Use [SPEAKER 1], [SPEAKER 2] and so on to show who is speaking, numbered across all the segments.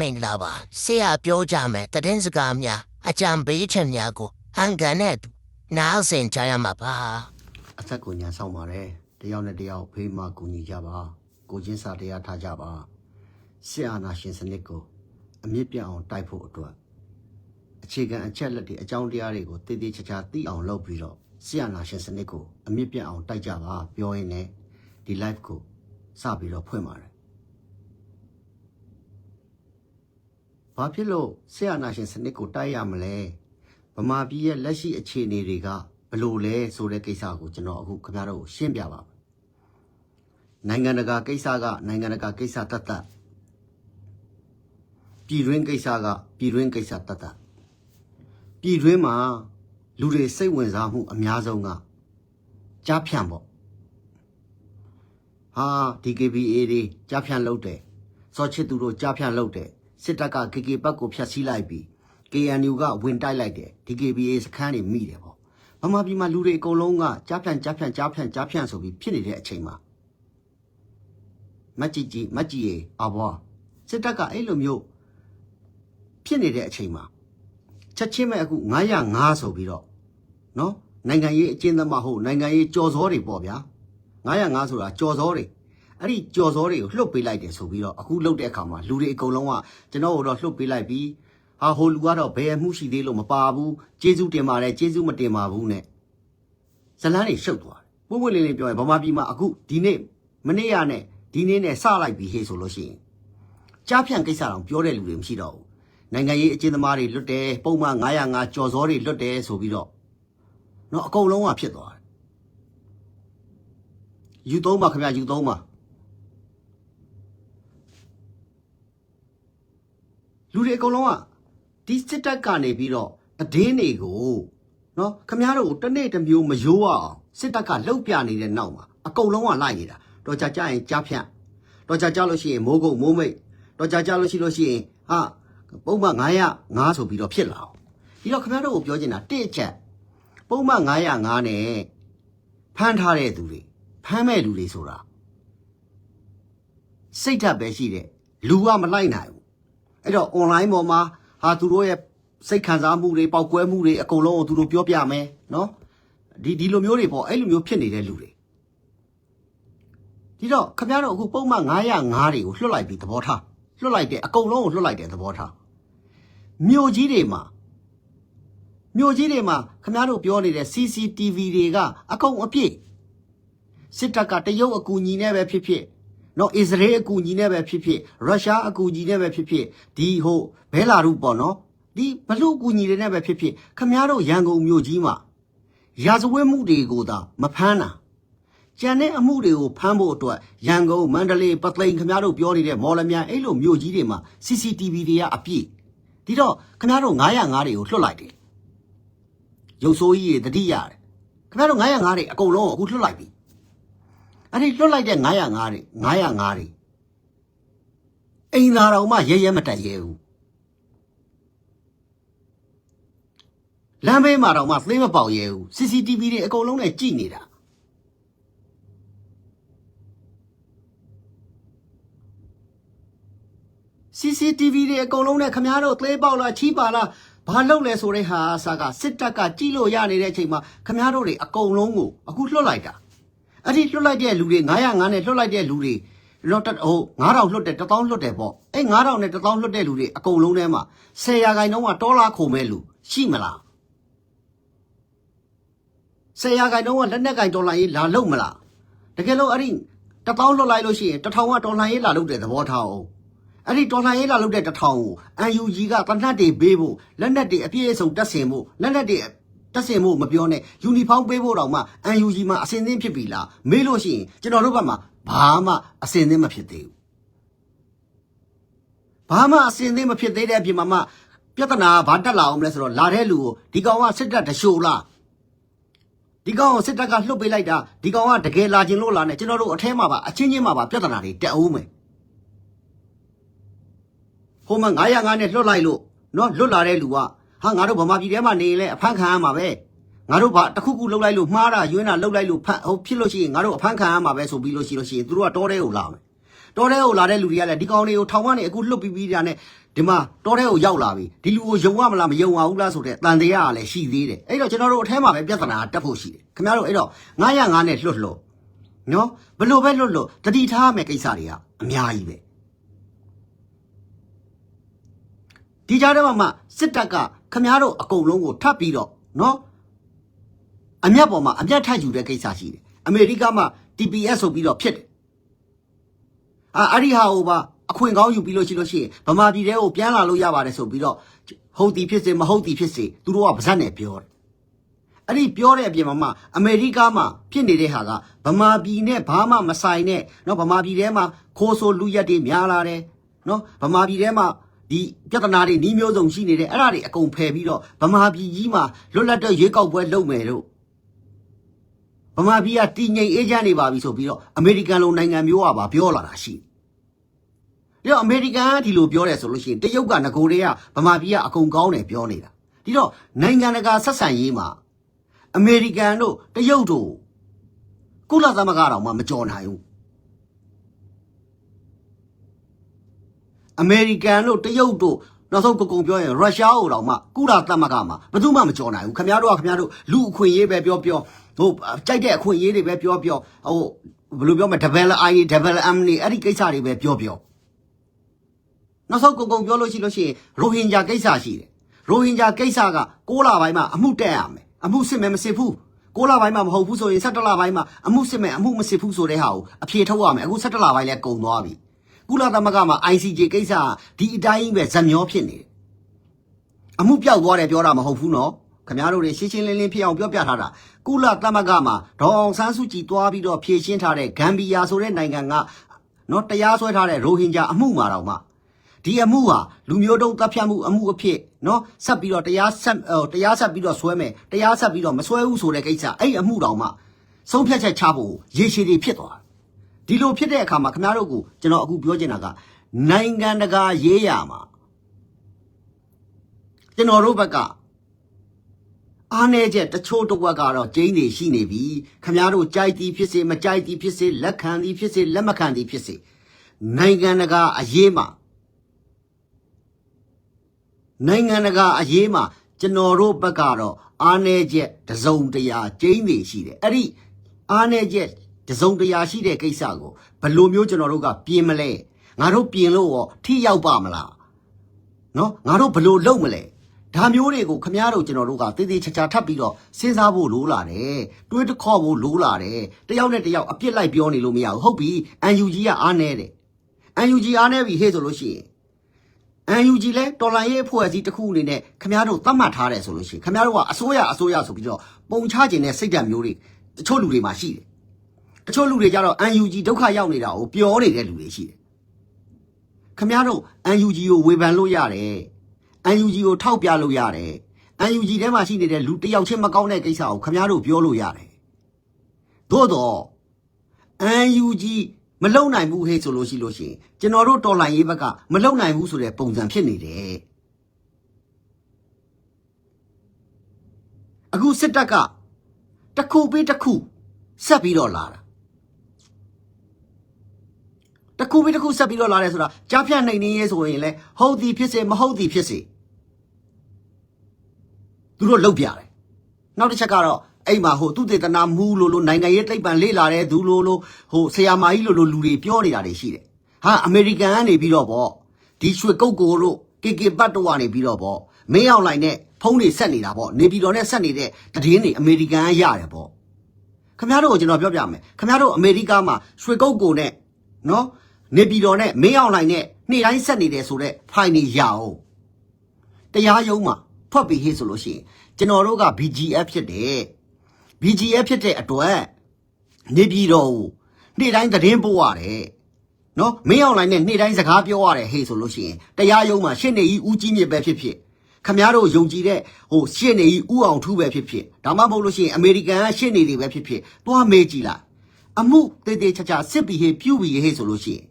[SPEAKER 1] မင်္ဂလာပါဆရာပြောကြမယ်တည်င်းစကားများအကြံပေးချက်များကိုအန်ကန်နဲ့အတူနားဆင်ကြရမှာပါ
[SPEAKER 2] အသက်ကိုညာဆောင်ပါတယ်တယောက်နဲ့တယောက်ဖေးမှကူညီကြပါကိုချင်းစာတရားထားကြပါဆရာနာရှင်စနစ်ကိုအမြင့်ပြတ်အောင်တိုက်ဖို့အတွက်အခြေခံအချက်လက်တွေအကြောင်းတရားတွေကိုတည်တည်ချာချာသိအောင်လုပ်ပြီးတော့ဆရာနာရှင်စနစ်ကိုအမြင့်ပြတ်အောင်တိုက်ကြပါပြောရင်းနဲ့ဒီ live ကိုစပြီးတော့ဖွင့်ပါတယ် ဘာဖြစ်လို့ဆရာနာရှင်စနစ်ကိုတိုက်ရမလဲဗမာပြည်ရဲ့လက်ရှိအခြေအနေတွေကဘယ်လိုလဲဆိုတဲ့ကိစ္စကိုကျွန်တော်အခုခင်ဗျားတို့ကိုရှင်းပြပါမယ်နိုင်ငံတကာကိစ္စကနိုင်ငံတကာကိစ္စတတ်တတ်ပြည်တွင်းကိစ္စကပြည်တွင်းကိစ္စတတ်တတ်ပြည်တွင်းမှာလူတွေစိတ်ဝင်စားမှုအများဆုံးကကြားဖြန့်ပေါ့ဟာ DKBA တွေကြားဖြန့်လုပ်တယ်စောချစ်သူတို့ကြားဖြန့်လုပ်တယ် စစ်တပ်က KK ဘက်ကိုဖျက်ဆီးလိုက်ပြီး KNU ကဝင်တိုက်လိုက်တယ် DKBA စခန်းတွေမိတယ်ပေါ့ဗမာပြည်မှာလူတွေအကုန်လုံးကကြားဖြန့်ကြားဖြန့်ကြားဖြန့်ကြားဖြန့်ဆိုပြီးဖြစ်နေတဲ့အချိန်မှာမတ်ကြီးကြီးမတ်ကြီးရေအဘွားစစ်တပ်ကအဲ့လိုမျိုးဖြစ်နေတဲ့အချိန်မှာချက်ချင်းပဲအခု905ဆိုပြီးတော့နော်နိုင်ငံရေးအကျဉ်းသမားဟုတ်နိုင်ငံရေးကြော်စောတွေပေါ့ဗျာ905ဆိုတာကြော်စောတွေ အဲ့ဒီကြော်စောတွေကိုလှုပ်ပေးလိုက်တယ်ဆိုပြီးတော့အခုလှုပ်တဲ့အခါမှာလူတွေအကုန်လုံးကကျွန်တော်တို့တော့လှုပ်ပေးလိုက်ပြီးဟာဟိုလူကတော့ဘယ်အမှုရှိသေးလို့မပါဘူးကျေးဇူးတင်ပါတယ်ကျေးဇူးမတင်ပါဘူးနဲ့ဇလန်းတွေရှုပ်သွားတယ်ပွင့်ပွင့်လင်းလင်းပြောရင်ဗမာပြည်မှာအခုဒီနေ့မနေ့ရနဲ့ဒီနေ့နဲ့စလိုက်ပြီးဟေးဆိုလို့ရှိရင်ကြားဖြန့်ကိစ္စတောင်ပြောတဲ့လူတွေမရှိတော့ဘူးနိုင်ငံရေးအကျဉ်းသမားတွေလွတ်တယ်ပုံမှန်905ကြော်စောတွေလွတ်တယ်ဆိုပြီးတော့နော်အကုန်လုံးကဖြစ်သွားတယ်ယူသုံးပါခင်ဗျယူသုံးပါ လူတွေအကုန်လုံးကဒီစစ်တပ်ကနေပြီးတော့တည်င်းတွေကိုနော်ခင်ဗျားတို့တနေ့တစ်မျိုးမရိုးအောင်စစ်တပ်ကလှုပ်ပြနေတဲ့နောက်မှာအကုန်လုံးကလိုက်နေတာတော့ကြကြရင်ကြားဖြန့်တော့ကြကြလို့ရှိရင်မိုးကုတ်မိုးမိတ်တော့ကြကြလို့ရှိလို့ရှိရင်ဟာပုံမှန်900 9ဆိုပြီးတော့ဖြစ်လာအောင်ဒီတော့ခင်ဗျားတို့ကိုပြောချင်တာတစ်ချက်ပုံမှန်905နဲ့ဖမ်းထားတဲ့သူတွေဖမ်းမဲ့လူတွေဆိုတာစိတ်ဓာတ်ပဲရှိတယ်လူကမလိုက်နိုင်ဘူး အဲ့တော့ online ပေါ်မှာဟာသူတို့ရဲ့စိတ်ခံစားမှုတွေပောက်ကွဲမှုတွေအကုန်လုံးကိုသူတို့ပြောပြမယ်နော်ဒီဒီလိုမျိုးတွေပေါ့အဲ့လိုမျိုးဖြစ်နေတဲ့လူတွေဒီတော့ခင်ဗျားတို့အခုပုံမှန်905တွေကိုလွှတ်လိုက်ပြီးသဘောထားလွှတ်လိုက်တယ်အကုန်လုံးကိုလွှတ်လိုက်တယ်သဘောထားမြို့ကြီးတွေမှာမြို့ကြီးတွေမှာခင်ဗျားတို့ပြောနေတဲ့ CCTV တွေကအကုန်အပြည့်စစ်တပ်ကတရုတ်အကူအညီနဲ့ပဲဖြစ်ဖြစ် နော်အစ္စရေးအကူအညီနဲ့ပဲဖြစ်ဖြစ်ရုရှားအကူအညီနဲ့ပဲဖြစ်ဖြစ်ဒီဟိုဘဲလာရုပေါ့နော်ဒီဘလူအကူအညီတွေနဲ့ပဲဖြစ်ဖြစ်ခမည်းတော်ရန်ကုန်မြို့ကြီးမှာရာဇဝတ်မှုတွေကိုသာမဖမ်းတာကြံတဲ့အမှုတွေကိုဖမ်းဖို့အတွက်ရန်ကုန်မန္တလေးပသိမ်ခမည်းတော်ပြောနေတဲ့မော်လမြိုင်အဲ့လိုမြို့ကြီးတွေမှာ CCTV တွေကအပြည့်ဒီတော့ခမည်းတော်905တွေကိုလွှတ်လိုက်တယ်ရုပ်ဆိုးကြီးတွေတတိရတယ်ခမည်းတော်905တွေအကုန်လုံးကိုအခုလွှတ်လိုက်ပြီ အဲ့ဒီလွတ်လိုက်တဲ့905တွေ905တွေအိမ်သာတော်မှရဲရဲမတက်ရဲဘူးလမ်းဘေးမှာတော့မှသိမပေါက်ရဲဘူး CCTV တွေအကုန်လုံးနဲ့ကြည့်နေတာ CCTV တွေအကုန်လုံးနဲ့ခမားတို့သေးပေါက်လားချီးပါလားဘာလုပ်လဲဆိုတဲ့ဟာအစားကစစ်တပ်ကကြည့်လို့ရနေတဲ့အချိန်မှာခမားတို့တွေအကုန်လုံးကိုအခုလွတ်လိုက်တာ အဲ့ဒီလွတ်လိုက်တဲ့လူတွေ905နဲ့လွတ်လိုက်တဲ့လူတွေတော့ဟို9000လွတ်တယ်1000လွတ်တယ်ပေါ့အဲ့9000နဲ့1000လွတ်တဲ့လူတွေအကုန်လုံးထဲမှာ10ရာခိုင်နှုန်းကတောလာခုံမဲ့လူရှိမလား10ရာခိုင်နှုန်းကလက်နက်ကင်ဒေါ်လာရေးလာလို့မလားတကယ်လို့အဲ့ဒီ1000လွတ်လိုက်လို့ရှိရင်1000ကဒေါ်လာရေးလာလို့တဲ့သဘောထားအောင်အဲ့ဒီဒေါ်လာရေးလာလို့တဲ့1000ကို UNG ကတနတ်တွေပေးဖို့လက်နက်တွေအပြည့်အစုံတက်ဆင်ဖို့လက်နက်တွေ တက်စင်ဖို့မပြောနဲ့ယူနီဖောင်းပေးဖို့တောင်မှ UNG မှာအစင်သင်းဖြစ်ပြီလားမေးလို့ရှိရင်ကျွန်တော်တို့ဘက်မှာဘာမှအစင်သင်းမဖြစ်သေးဘူးဘာမှအစင်သင်းမဖြစ်သေးတဲ့အပြင်မှာမှပြဿနာဘာတက်လာအောင်မလဲဆိုတော့လာတဲ့လူကိုဒီကောင်ကစစ်တပ်တရှိုးလားဒီကောင်ကိုစစ်တပ်ကလှုပ်ပေးလိုက်တာဒီကောင်ကတကယ်လာခြင်းလို့လာနဲ့ကျွန်တော်တို့အထဲမှာပါအချင်းချင်းမှာပါပြဿနာတွေတက်အောင်မယ်ဟိုမှာ905နဲ့လွတ်လိုက်လို့နော်လွတ်လာတဲ့လူက ဟာငါတို့ဗမာပြည်ထဲမှာနေရင်လည်းအဖမ်းခံရမှာပဲငါတို့ဘာတခုခုလှုပ်လိုက်လို့မှားတာယွင်းတာလှုပ်လိုက်လို့ဖတ်ဟိုဖြစ်လို့ရှိရင်ငါတို့အဖမ်းခံရမှာပဲဆိုပြီးလို့ရှိလို့ရှိရင်သူတို့ကတောထဲကိုလာမယ်တောထဲကိုလာတဲ့လူတွေကလည်းဒီကောင်တွေကိုထောင်ကနေအခုလှုပ်ပြီးပြီးတာနဲ့ဒီမှာတော်တဲ့ကိုရောက်လာပြီဒီလူကိုယုံရမလားမယုံအောင်လားဆိုတဲ့တန်တရားကလည်းရှိသေးတယ်အဲ့တော့ကျွန်တော်တို့အထဲမှာပဲပြဿနာတက်ဖို့ရှိတယ်ခင်ဗျားတို့အဲ့တော့905နဲ့လွတ်လို့နော်ဘလို့ပဲလွတ်လို့တတိထားရမယ့်ကိစ္စတွေကအများကြီးပဲဒီကြားထဲမှာမှစစ်တပ်က ခင်ဗျားတို့အကုန်လုံးကိုထပ်ပြီးတော့နော်အမျက်ပေါ်မှာအမျက်ထပ်ယူတဲ့ကိစ္စရှိတယ်အမေရိကမှ TPS ဆိုပြီးတော့ဖြစ်တယ်အာအဲ့ဒီဟာဟိုပါအခွင့်ကောင်းယူပြီးလို့ရှိလို့ရှိရင်ဗမာပြည်တဲကိုပြန်လာလို့ရပါတယ်ဆိုပြီးတော့ဟုတ်သည်ဖြစ်စေမဟုတ်သည်ဖြစ်စေသူတို့ကပါဇက်နဲ့ပြောတယ်အဲ့ဒီပြောတဲ့အပြင်မှာမှအမေရိကမှဖြစ်နေတဲ့ဟာကဗမာပြည်နဲ့ဘာမှမဆိုင်နဲ့เนาะဗမာပြည်ထဲမှာခိုးဆိုလူရက်တွေများလာတယ်เนาะဗမာပြည်ထဲမှာ ဒီပြဿနာတွေနှီးမျိုးစုံရှိနေတယ်အဲ့ဒါတွေအကုန်ဖယ်ပြီးတော့ဗမာပြည်ကြီးမှာလွတ်လပ်တဲ့ရွေးကောက်ပွဲလုပ်မယ်လို့ဗမာပြည်ကတည်ငြိမ်အေးချမ်းနေပါပြီဆိုပြီးတော့အမေရိကန်လိုနိုင်ငံမျိုးကပါပြောလာတာရှိတယ်။ဒါတော့အမေရိကန်ကဒီလိုပြောတယ်ဆိုလို့ရှိရင်တရုတ်ကငကိုတွေကဗမာပြည်ကအကုန်ကောင်းတယ်ပြောနေတာ။ဒီတော့နိုင်ငံတကာဆက်ဆံရေးမှာအမေရိကန်တို့တရုတ်တို့ကုလသမဂ္ဂတော်မှမကြော်နိုင်ဘူး။ အမေရိကန်တို့တရုတ်တို့နောက်ဆုံးကုကုံပြောရင်ရုရှားကိုတော့မှကုလသမဂ္ဂမှာဘယ်သူမှမကြော်နိုင်ဘူးခင်ဗျားတို့ကခင်ဗျားတို့လူအခွင့်အရေးပဲပြောပြောဟိုကြိုက်တဲ့အခွင့်အရေးတွေပဲပြောပြောဟိုဘယ်လိုပြောမလဲ develop I develop နေအဲ့ဒီကိစ္စတွေပဲပြောပြောနောက်ဆုံးကုကုံပြောလို့ရှိလို့ရှိရင်ရိုဟင်ဂျာကိစ္စရှိတယ်ရိုဟင်ဂျာကိစ္စက6လပိုင်းမှာအမှုတက်ရမယ်အမှုစစ်မယ်မစစ်ဘူး6လပိုင်းမှာမဟုတ်ဘူးဆိုရင်17လပိုင်းမှာအမှုစစ်မယ်အမှုမစစ်ဘူးဆိုတဲ့ဟာကိုအဖြေထုတ်ရမယ်အခု17လပိုင်းလဲကုန်သွားပြီ ကုလသမဂ္ဂမှာ ICJ ကိစ္စကဒီအတိုင်းပဲဇက်မျောဖြစ်နေတယ်အမှုပြောက်သွားတယ်ပြောတာမဟုတ်ဘူးနော်ခင်ဗျားတို့တွေရှင်းရှင်းလင်းလင်းဖြစ်အောင်ပြောပြထားတာကုလသမဂ္ဂမှာဒေါ်အောင်ဆန်းစုကြည်တွားပြီးတော့ဖြည့်ရှင်းထားတဲ့ဂမ်ဘီယာဆိုတဲ့နိုင်ငံကနော်တရားစွဲထားတဲ့ရိုဟင်ဂျာအမှုမှာတော့မှဒီအမှုဟာလူမျိုးတုံးတပ်ဖြတ်မှုအမှုအဖြစ်နော်ဆက်ပြီးတော့တရားဆက်ဟိုတရားဆက်ပြီးတော့ဆွဲမယ်တရားဆက်ပြီးတော့မဆွဲဘူးဆိုတဲ့ကိစ္စအဲ့ဒီအမှုတောင်မှဆုံးဖြတ်ချက်ချဖို့ရေရှည်တွေဖြစ်သွားတယ် ဒီလိုဖြစ်တဲ့အခါမှာခင်ဗျားတို့ကိုကျွန်တော်အခုပြောချင်တာကနိုင်ငံတကာရေးရမှာကျွန်တော်တို့ဘက်ကအားနေချက်တချို့တစ်ဝက်ကတော့ကျင်းနေရှိနေပြီခမည်းတော်ကြိုက်သည်ဖြစ်စေမကြိုက်သည်ဖြစ်စေလက်ခံသည်ဖြစ်စေလက်မခံသည်ဖြစ်စေနိုင်ငံတကာအရေးမှာနိုင်ငံတကာအရေးမှာကျွန်တော်တို့ဘက်ကတော့အားနေချက်တစုံတရာကျင်းနေရှိတယ်အဲ့ဒီအားနေချက် တစုံတရာရှိတဲ့ကိစ္စကိုဘယ်လိုမျိုးကျွန်တော်တို့ကပြင်မလဲငါတို့ပြင်လို့ရောထိရောက်ပါမလားနော်ငါတို့ဘလို့လုပ်မလဲဒါမျိုးတွေကိုခမားတို့ကျွန်တော်တို့ကတေးသေးချာချာထပ်ပြီးတော့စဉ်းစားဖို့လိုလာတယ်တွေးတခေါ်ဖို့လိုလာတယ်တယောက်နဲ့တယောက်အပြစ်လိုက်ပြောနေလို့မရဘူးဟုတ်ပြီ UNG ကအားနေတယ် UNG အားနေပြီဟဲ့ဆိုလို့ရှိရင် UNG လဲတော်လိုင်းရေးအဖွဲ့အစည်းတစ်ခုအနေနဲ့ခမားတို့သတ်မှတ်ထားတယ်ဆိုလို့ရှိရင်ခမားတို့ကအစိုးရအစိုးရဆိုပြီးတော့ပုံချခြင်းတဲ့စိတ်ဓာတ်မျိုးတွေတချို့လူတွေမှာရှိတယ် တချို့လူတွေကြတော့ UNG ဒုက္ခရောက်နေတာကိုပြောနေတဲ့လူတွေရှိတယ်ခမည်းတော် UNG ကိုဝေဖန်လို့ရတယ် UNG ကိုထောက်ပြလို့ရတယ် UNG ထဲမှာရှိနေတဲ့လူတစ်ယောက်ချင်းမကောင်းတဲ့ကိစ္စကိုခမည်းတော်ပြောလို့ရတယ်သို့တော့ UNG မလုံနိုင်ဘူးဟဲ့ဆိုလို့ရှိလို့ရှိရင်ကျွန်တော်တို့တော်လှန်ရေးဘက်ကမလုံနိုင်ဘူးဆိုတဲ့ပုံစံဖြစ်နေတယ်အခုစစ်တပ်ကတစ်ခုပြီးတစ်ခုဆက်ပြီးတော့လာတာ တစ်ခုပြီးတစ်ခုဆက်ပြီးတော့လာတယ်ဆိုတာကြားဖြတ်နိုင်နေရဲဆိုရင်လေဟုတ်သည်ဖြစ်စေမဟုတ်သည်ဖြစ်စေသူတို့လုပ်ပြတယ်နောက်တစ်ချက်ကတော့အဲ့မှာဟိုသူတေသနာမူလို့လို့နိုင်ငံရေးတိတ်ပံလေ့လာတဲ့သူလို့လို့ဟိုဆရာမကြီးလို့လို့လူတွေပြောနေတာတွေရှိတယ်ဟာအမေရိကန်ကနေပြီးတော့ဗောဒီရွှေကုတ်ကိုလို့ကေကေပတ်တော့ကနေပြီးတော့ဗောမင်းအောင်လိုက်နဲ့ဖုန်းတွေဆက်နေတာဗောနေပြည်တော်နဲ့ဆက်နေတဲ့တည်င်းတွေအမေရိကန်ကရတယ်ဗောခမရတို့ကိုကျွန်တော်ပြောပြမယ်ခမရတို့အမေရိကမှာရွှေကုတ်ကိုနဲ့နော် နေပြည်တော်နဲ့မင်းအောင်လှိုင်နဲ့နေ့တိုင်းဆက်နေတယ်ဆိုတော့ဖိုင်နေရအောင်တရားရုံးမှာထွက်ပြီးဟေးဆိုလို့ရှိရင်ကျွန်တော်တို့က BGF ဖြစ်တယ် BGF ဖြစ်တဲ့အတွက်နေပြည်တော်ကိုနေ့တိုင်းသတင်းပို့ရတယ်နော်မင်းအောင်လှိုင်နဲ့နေ့တိုင်းစကားပြောရတယ်ဟေးဆိုလို့ရှိရင်တရားရုံးမှာရှင်းနေကြီးဦးကြီးမြစ်ပဲဖြစ်ဖြစ်ခမရတို့ယုံကြည်တဲ့ဟိုရှင်းနေကြီးဦးအောင်ထူးပဲဖြစ်ဖြစ်ဒါမှမဟုတ်လို့ရှိရင်အမေရိကန်ကရှင်းနေတွေပဲဖြစ်ဖြစ်သွားမေးကြည့်လိုက်အမှုတေးသေးချာချာစစ်ပြီးဟေးပြုတ်ပြီးဟေးဆိုလို့ရှိရင်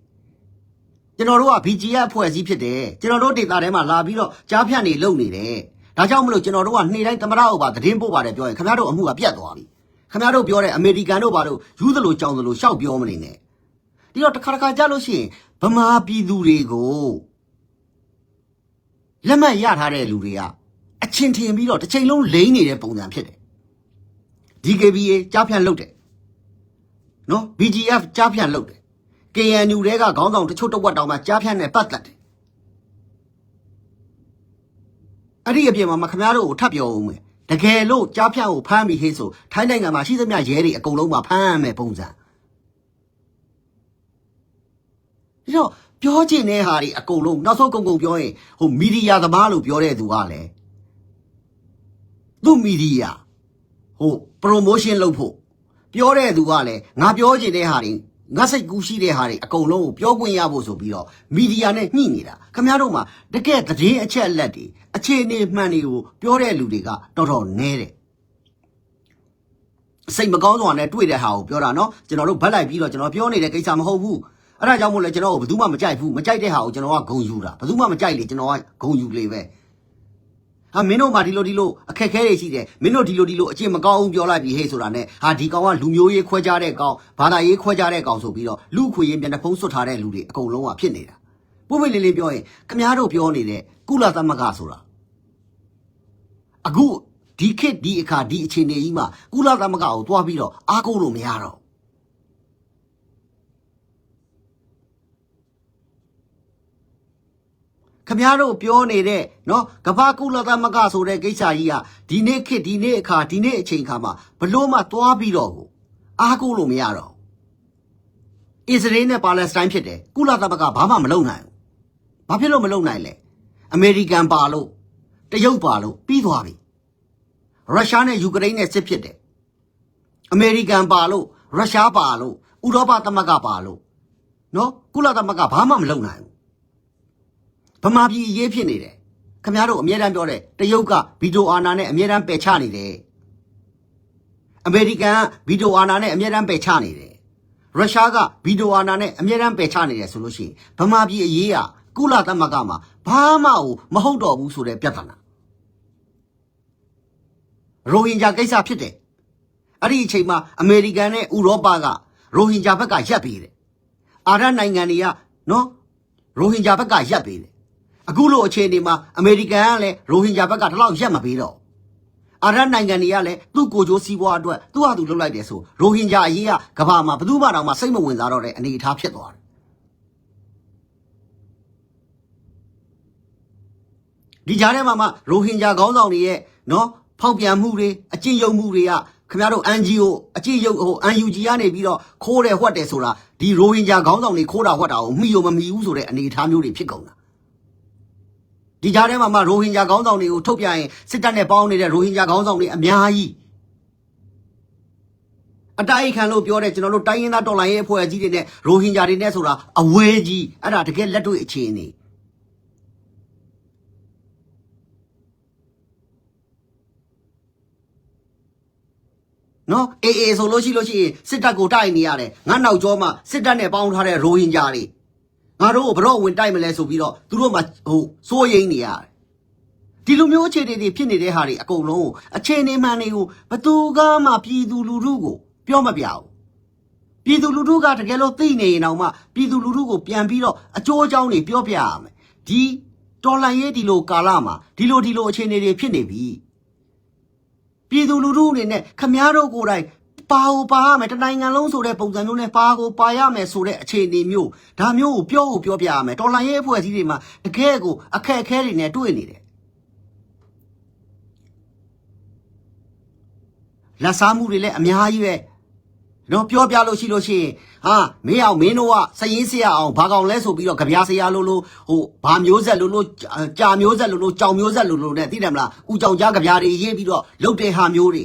[SPEAKER 2] ကျွန်တော်တို့က BGF အဖွဲ့အစည်းဖြစ်တယ်ကျွန်တော်တို့ဒေတာထဲမှာလာပြီးတော့ကြားဖြတ်နေလုံနေတယ်ဒါကြောင့်မလို့ကျွန်တော်တို့ကနေ့တိုင်းသမရဥပါသတင်းပို့ပါတယ်ပြောရင်ခင်ဗျားတို့အမှုကပြတ်သွားပြီခင်ဗျားတို့ပြောတဲ့အမေရိကန်တို့ဘာတို့ယူသလိုကြောင်သလိုရှောက်ပြောမနေနဲ့ဒီတော့တစ်ခါတစ်ခါကြားလို့ရှိရင်ဗမာပြည်သူတွေကိုလက်မှတ်ရထားတဲ့လူတွေကအချင်းထင်ပြီးတော့တစ်ချိန်လုံးလိမ့်နေတဲ့ပုံစံဖြစ်တယ် DKBA ကြားဖြန့်လုပ်တယ်နော် BGF ကြားဖြန့်လုပ်တယ် KNU တွေကခေါင်းဆောင်တချို့တစ်ဝက်တောင်မှကြားဖြန့်နဲ့ပတ်သက်တယ်အဲ့ဒီအပြင်မှာမခမားတို့ကိုထပ်ပြောအောင်မယ်တကယ်လို့ကြားဖြန့်ကိုဖမ်းပြီးဟေးဆိုထိုင်းနိုင်ငံမှာရှိသမျှရဲတွေအကုန်လုံးမှာဖမ်းရမယ်ပုံစံဒီတော့ပြောချင်တဲ့ဟာတွေအကုန်လုံးနောက်ဆုံးကုန်ကုန်ပြောရင်ဟိုမီဒီယာသမားလို့ပြောတဲ့သူကလည်းသူ့မီဒီယာဟို promotion လုပ်ဖို့ပြောတဲ့သူကလည်းငါပြောချင်တဲ့ဟာတွေ ငါစိတ်ကူးရှိတဲ့ဟာတွေအကုန်လုံးကိုပြောခွင့်ရဖို့ဆိုပြီးတော့မီဒီယာနဲ့ညှိနေတာခင်ဗျားတို့မှာတကယ်သတင်းအချက်အလက်တွေအခြေအနေမှန်တွေကိုပြောတဲ့လူတွေကတော်တော်နည်းတယ်စိတ်မကောင်းစွာနဲ့တွေ့တဲ့ဟာကိုပြောတာနော်ကျွန်တော်တို့ဗတ်လိုက်ပြီးတော့ကျွန်တော်ပြောနေတဲ့ကိစ္စမဟုတ်ဘူးအဲ့ဒါကြောင့်မို့လဲကျွန်တော်ကဘယ်သူမှမကြိုက်ဘူးမကြိုက်တဲ့ဟာကိုကျွန်တော်ကဂုံယူတာဘယ်သူမှမကြိုက်လေကျွန်တော်ကဂုံယူလေပဲ ဟာမင်းတို့မှဒီလိုဒီလိုအခက်ခဲတွေရှိတယ်မင်းတို့ဒီလိုဒီလိုအကျင့်မကောင်းဘူးပြောလိုက်ပြီးဟေးဆိုတာနဲ့ဟာဒီကောင်ကလူမျိုးရေးခွဲခြားတဲ့ကောင်ဘာသာရေးခွဲခြားတဲ့ကောင်ဆိုပြီးတော့လူခွေရင်ပြန်တဲ့ဖုံးဆွတ်ထားတဲ့လူတွေအကုန်လုံးကဖြစ်နေတာပုပ်ပိတ်လေးလေးပြောရင်ခမားတို့ပြောနေတဲ့ကုလသမဂ္ဂဆိုတာအခုဒီခေတ်ဒီအခါဒီအခြေအနေကြီးမှာကုလသမဂ္ဂကိုတွားပြီးတော့အားကိုးလို့မရတော့ ခမည်းတော်ပြောနေတဲ့နော်ကမ္ဘာကုလသမဂ္ဂဆိုတဲ့ကိစ္စကြီးကဒီနေ့ခေတ်ဒီနေ့အခါဒီနေ့အချိန်ခါမှာဘလို့မှတွားပြီးတော့ကိုအားကိုးလို့မရတော့အစ္စရေးနဲ့ပါလက်စတိုင်းဖြစ်တယ်ကုလသမဂ္ဂဘာမှမလုပ်နိုင်ဘူးဘာဖြစ်လို့မလုပ်နိုင်လဲအမေရိကန်ပါလို့တရုတ်ပါလို့ပြီးသွားပြီရုရှားနဲ့ယူကရိန်းနဲ့စစ်ဖြစ်တယ်အမေရိကန်ပါလို့ရုရှားပါလို့ဥရောပသမဂ္ဂပါလို့နော်ကုလသမဂ္ဂဘာမှမလုပ်နိုင်ဘူး ဗမာပြည်အရေးဖြစ်နေတယ်ခင်ဗျားတို့အမြဲတမ်းပြောတယ်တရုတ်ကဗီတိုအာဏာနဲ့အမြဲတမ်းပယ်ချနေတယ်အမေရိကန်ကဗီတိုအာဏာနဲ့အမြဲတမ်းပယ်ချနေတယ်ရုရှားကဗီတိုအာဏာနဲ့အမြဲတမ်းပယ်ချနေတယ်ဆိုလို့ရှိရင်ဗမာပြည်အရေးကကုလသမဂ္ဂမှာဘာမှမဟုတ်တော့ဘူးဆိုတဲ့ပြဿနာရိုဟင်ဂျာကိစ္စဖြစ်တယ်အဲ့ဒီအချိန်မှာအမေရိကန်နဲ့ဥရောပကရိုဟင်ဂျာဘက်ကရပ်ပေးတယ်အာရနိုင်ငံတွေကနော်ရိုဟင်ဂျာဘက်ကရပ်ပေးတယ် အခုလိုအခြေအနေမှာအမေရိကန်ကလည်းရိုဟင်ဂျာဘက်ကတလောက်ရပ်မပေးတော့အာရနိုင်ငံတွေကလည်းသူ့ကိုယ်ကျိုးစီးပွားအတွက်သူ့ဟာသူလုပ်လိုက်တယ်ဆိုရိုဟင်ဂျာအရေးကကမ္ဘာမှာဘယ်သူမှတော့မှစိတ်မဝင်စားတော့တဲ့အနေအထားဖြစ်သွားတယ်ဒီကြားထဲမှာမှရိုဟင်ဂျာခေါင်းဆောင်တွေရဲ့နော်ဖောက်ပြန်မှုတွေအကျင့်ယုံမှုတွေကခင်ဗျားတို့ NGO အကျင့်ယုံဟို UNG ကနေပြီးတော့ခိုးတယ်ဟွက်တယ်ဆိုတာဒီရိုဟင်ဂျာခေါင်းဆောင်တွေခိုးတာဟွက်တာကိုမှီယုံမမှီဘူးဆိုတဲ့အနေအထားမျိုးတွေဖြစ်ကုန်တာ ဒီကြားထဲမှာမှရိုဟင်ဂျာခေါင်းဆောင်တွေကိုထုတ်ပြရင်စစ်တပ်နဲ့ပေါင်းနေတဲ့ရိုဟင်ဂျာခေါင်းဆောင်တွေအများကြီးအတိုက်အခံလို့ပြောတဲ့ကျွန်တော်တို့တိုင်းရင်းသားတော်လှန်ရေးအဖွဲ့အစည်းတွေနဲ့ရိုဟင်ဂျာတွေနဲ့ဆိုတာအဝဲကြီးအဲ့ဒါတကယ်လက်တွေ့အခြေအနေနော်အေးအေးဆိုလို့ရှိလို့ရှိရင်စစ်တပ်ကိုတိုက်နေရတယ်ငါနောက်ကျောမှာစစ်တပ်နဲ့ပေါင်းထားတဲ့ရိုဟင်ဂျာတွေ ငါတို့ကိုဘတော့ဝင်တိုက်မလဲဆိုပြီးတော့သူတို့မှဟိုစိုးရိမ်နေရတယ်ဒီလိုမျိုးအခြေအနေတွေဖြစ်နေတဲ့ဟာတွေအကုန်လုံးကိုအခြေအနေမှန်တွေကိုဘသူကမှပြည်သူလူထုကိုပြောမပြဘူးပြည်သူလူထုကတကယ်လို့သိနေရင်တော့မှပြည်သူလူထုကိုပြန်ပြီးတော့အကျိုးအကြောင်းတွေပြောပြရမယ်ဒီတော်လှန်ရေးဒီလိုကာလမှာဒီလိုဒီလိုအခြေအနေတွေဖြစ်နေပြီပြည်သူလူထုအနေနဲ့ခမားတို့ကိုယ်တိုင် ပါကိုပါရမယ်တနိုင်ငံလုံးဆိုတဲ့ပုံစံမျိုးနဲ့ပါကိုပါရမယ်ဆိုတဲ့အခြေအနေမျိုးဒါမျိုးကိုပြောဖို့ပြောပြရမယ်တော်လှန်ရေးအဖွဲ့အစည်းတွေမှာတကယ်ကိုအခက်အခဲတွေနဲ့တွေ့နေတယ်လက်စားမှုတွေလည်းအများကြီးပဲနော်ပြောပြလို့ရှိလို့ရှိရင်ဟာမင်းအောင်မင်းတို့ကစရင်ဆရာအောင်ဘာကောင်လဲဆိုပြီးတော့ကြပြားဆရာလို့လို့ဟိုဘာမျိုးဆက်လို့လို့ကြာမျိုးဆက်လို့လို့ကြောင်မျိုးဆက်လို့လို့ ਨੇ သိတယ်မလားဦးကြောင်ကြားကြပြားတွေရေးပြီးတော့လုတ်တဲ့ဟာမျိုးတွေ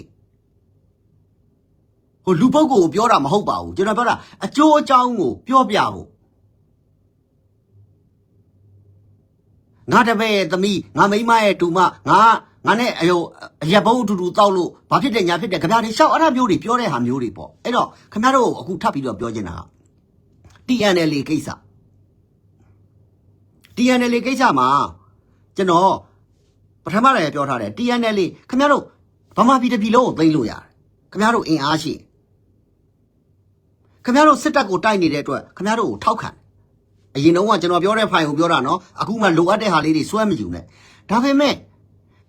[SPEAKER 2] ဟိုလူပုဂ္ဂိုလ်ကိုပြောတာမဟုတ်ပါဘူးကျွန်တော်ပြောတာအကျိုးအကြောင်းကိုပြောပြဖို့ငါတပည့်ရဲ့သမီးငါမိန်းမရဲ့တူမငါငါနဲ့အယုံအရက်ဘုံအတူတူတောက်လို့ဘာဖြစ်တယ်ညာဖြစ်တယ်ကြပြားတွေရှောက်အဲ့ဒါမျိုးတွေပြောတဲ့ဟာမျိုးတွေပေါ့အဲ့တော့ခင်ဗျားတို့အခုထပ်ပြီးတော့ပြောချင်တာ TNL ကိစ္စ TNL ကိစ္စမှာကျွန်တော်ပထမလည်းပြောထားတယ် TNL ခင်ဗျားတို့ဗမာပြည်တစ်ပြည်လုံးကိုသိမ်းလို့ရတယ်ခင်ဗျားတို့အင်အားရှိ ခင်ဗျားတို့စစ်တပ်ကိုတိုက်နေတဲ့အတွက်ခင်ဗျားတို့ကိုထောက်ခံအရင်တော့ကကျွန်တော်ပြောတဲ့ဖိုင်ကိုပြောတာနော်အခုမှလိုအပ်တဲ့ဟာလေးတွေစွဲမယူနဲ့ဒါပေမဲ့